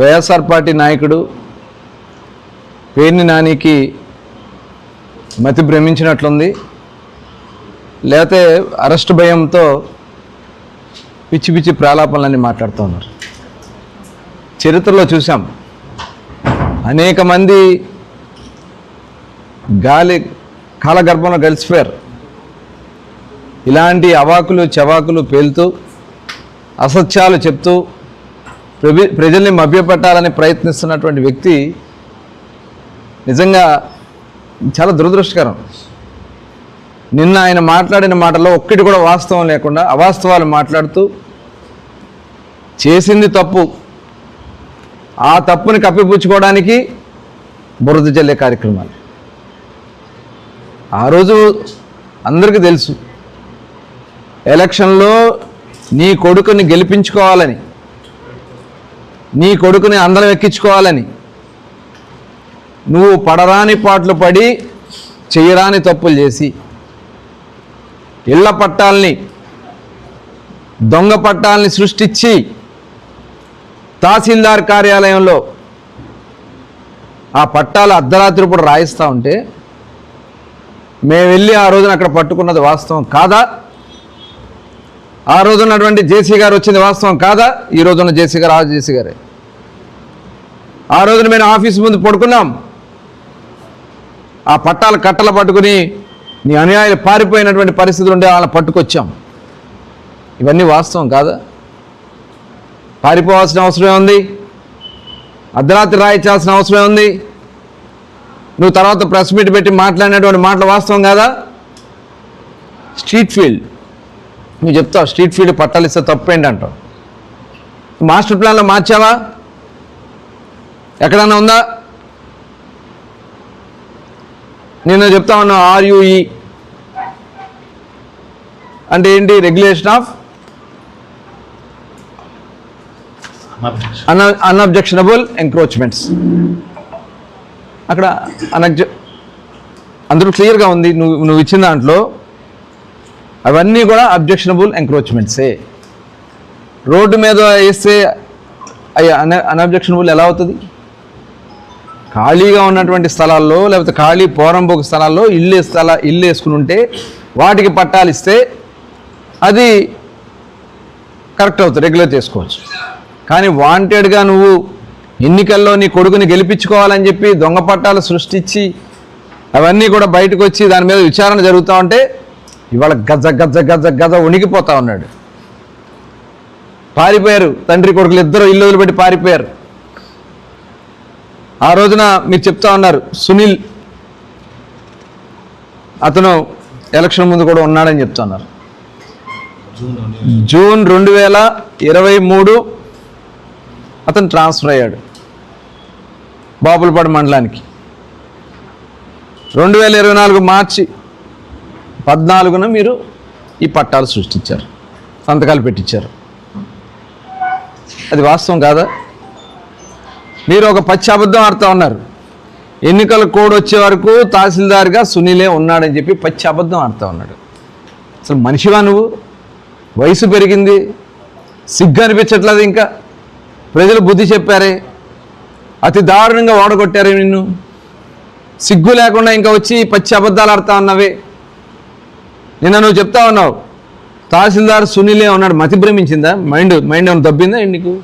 YSR party నాయకుడు పేర్ని నానికి మతి భ్రమించినట్లుంది. లేతే అరెస్ట్ భయంతో పిచ్చి పిచ్చి ప్రాలాపనలన్నీ మాట్లాడుతున్నారు చరిత్రలో చూసాం అనేక మంది గాలి కాలగర్భంలో కలిసిపోయారు ఇలాంటి అవాకులు చవాకులు పేలుతూ అసత్యాలు చెప్తూ ప్రజల్ని మభ్యపెట్టాలని ప్రయత్నిస్తున్నటువంటి వ్యక్తి నిజంగా చాలా దురదృష్టకరం. నిన్న ఆయన మాట్లాడిన మాటల్లో ఒక్కటి కూడా వాస్తవం లేకుండా అవాస్తవాలు మాట్లాడుతూ చేసింది తప్పు. ఆ తప్పుని కప్పిపుచ్చుకోవడానికి బురద జల్లే కార్యక్రమాలు. ఆ రోజు అందరికీ తెలుసు. ఎలక్షన్లో నీ కొడుకుని గెలిపించుకోవాలని నీ కొడుకుని అందరం ఎక్కించుకోవాలని. నువ్వు పడరాని పాటలు పడి చేయరాని తప్పులు చేసి ఇళ్ళ పట్టాల్ని దొంగ పట్టాల్ని సృష్టించి తహసీల్దార్ కార్యాలయంలో ఆ పట్టాలు అర్ధరాత్రి పూట రాయిస్తూ ఉంటే మేము వెళ్ళి ఆ రోజున అక్కడ పట్టుకున్నది వాస్తవం కాదా? ఆ రోజున్నటువంటి జేసీ గారు వచ్చింది వాస్తవం కాదా? ఈ రోజున్న జేసీ గారు ఆ జేసీ గారే. ఆ రోజున మేము ఆఫీస్ ముందు పడుకున్నాం. ఆ పట్టాలు కట్టలు పట్టుకుని నీ అనుయాయులు పారిపోయినటువంటి పరిస్థితులు ఉండే వాళ్ళని పట్టుకొచ్చాం. ఇవన్నీ వాస్తవం కాదా? పారిపోవాల్సిన అవసరం ఉంది. అర్ధరాత్రి రాయించాల్సిన అవసరం ఉంది. నువ్వు తర్వాత ప్రెస్ మీట్ పెట్టి మాట్లాడినటువంటి మాటలు వాస్తవం కాదా? Street field. నువ్వు చెప్తావు స్ట్రీట్ ఫీల్డ్ పట్టాలు ఇస్తే తప్పేంటి అంటావు మాస్టర్ ప్లాన్లో మార్చావా? ఎక్కడన్నా ఉందా? నేను చెప్తా ఉన్నా ఆర్యుఈ అంటే ఏంటి? Regulation of un unobjectionable encroachments అక్కడ అనబ్జ అందరూ క్లియర్గా ఉంది. నువ్వు నువ్వు ఇచ్చిన దాంట్లో అవన్నీ కూడా అబ్జెక్షనబుల్ ఎంక్రోచ్మెంట్సే రోడ్డు మీద వేస్తే అవి అన్ అన్అబ్జెక్షనబుల్ ఎలా అవుతుంది? ఖాళీగా ఉన్నటువంటి స్థలాల్లో లేకపోతే ఖాళీ పోరంబోకు స్థలాల్లో ఇల్లు స్థల ఇల్లు వేసుకుని ఉంటే వాటికి పట్టాలు ఇస్తే అది కరెక్ట్ అవుతుంది రెగ్యులర్ చేసుకోవచ్చు. కానీ వాంటెడ్గా నువ్వు ఎన్నికల్లో నీ కొడుకుని గెలిపించుకోవాలని చెప్పి దొంగ పట్టాలు సృష్టించి అవన్నీ కూడా బయటకు వచ్చి దాని మీద విచారణ జరుగుతూ ఉంటే ఇవాళ గజ గజ గజ గజ ఉణిగిపోతా ఉన్నాడు. పారిపోయారు తండ్రి కొడుకులు ఇద్దరు ఇల్లు వదిలిపెట్టి పారిపోయారు. ఆ రోజున మీరు చెప్తా ఉన్నారు సునీల్ అతను ఎలక్షన్ ముందు కూడా ఉన్నాడని చెప్తున్నారు జూన్ రెండు వేల ఇరవై మూడు అతను ట్రాన్స్ఫర్ అయ్యాడు బాపులపాడు మండలానికి. రెండు వేల ఇరవై నాలుగు మార్చి పద్నాలుగున మీరు ఈ పట్టాలు సృష్టించారు సంతకాలు పెట్టించారు. అది వాస్తవం కాదా? మీరు ఒక పచ్చి అబద్ధం ఆడుతూ ఉన్నారు. ఎన్నికల కోడ్ వచ్చే వరకు తహసీల్దార్గా సునీలే ఉన్నాడని చెప్పి పచ్చి అబద్ధం ఆడుతూ ఉన్నాడు. అసలు మనిషివా నువ్వు? వయసు పెరిగింది. సిగ్గు అనిపించట్లేదు ఇంకా. ప్రజలు బుద్ధి చెప్పారే. అతి దారుణంగా ఓడగొట్టారే నిన్ను. సిగ్గు లేకుండా ఇంకా వచ్చి పచ్చి అబద్ధాలు ఆడుతా ఉన్నవే. నిన్న నువ్వు చెప్తా ఉన్నావు. తహసీల్దార్ సునీలే ఉన్నాడు. మతి భ్రమించిందా? మైండ్ మైండ్ ఏమైనా దబ్బిందా నీకు?